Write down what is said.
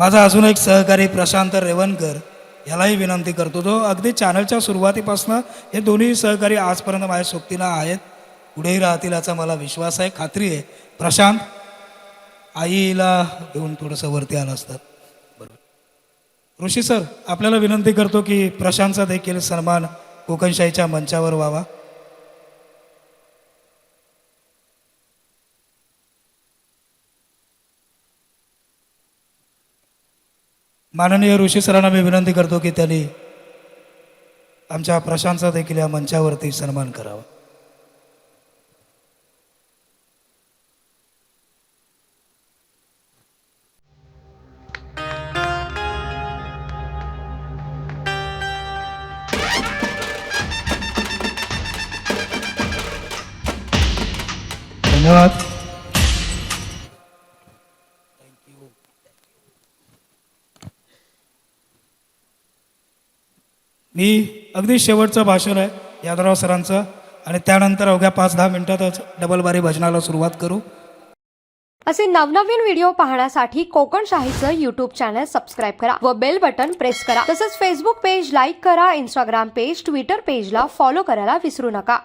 माझा अजून एक सहकारी प्रशांत रेवणकर यालाही विनंती करतो. जो अगदी चॅनलच्या सुरुवातीपासून हे दोन्ही सहकारी आजपर्यंत माझ्या सोबतीला आहेत. पुढेही राहतील याचा मला विश्वास आहे. खात्री आहे. प्रशांत आईला घेऊन थोडंसं वरती आलं असतं. बरोबर. ऋषी सर आपल्याला विनंती करतो की प्रशांतचा देखील सन्मान कोकणशाहीच्या मंचावर व्हावा. माननीय ऋषी सरांना मी विनंती करतो की त्यांनी आमच्या प्रशांतचा देखील या मंचावरती सन्मान करावा. धन्यवाद. मी अगदी शेवटचं भाषण आहे यादवराव सरांचं. आणि त्यानंतर अवघ्या पाच दहा मिनिटातच डबल बारी भजनाला सुरुवात करू. असे नवनवीन व्हिडिओ पाहण्यासाठी कोकण शाहीचं युट्यूब चॅनल सबस्क्राईब करा व बेल बटन प्रेस करा. तसंच फेसबुक पेज लाईक करा इंस्टाग्राम पेज ट्विटर पेजला फॉलो करायला विसरू नका.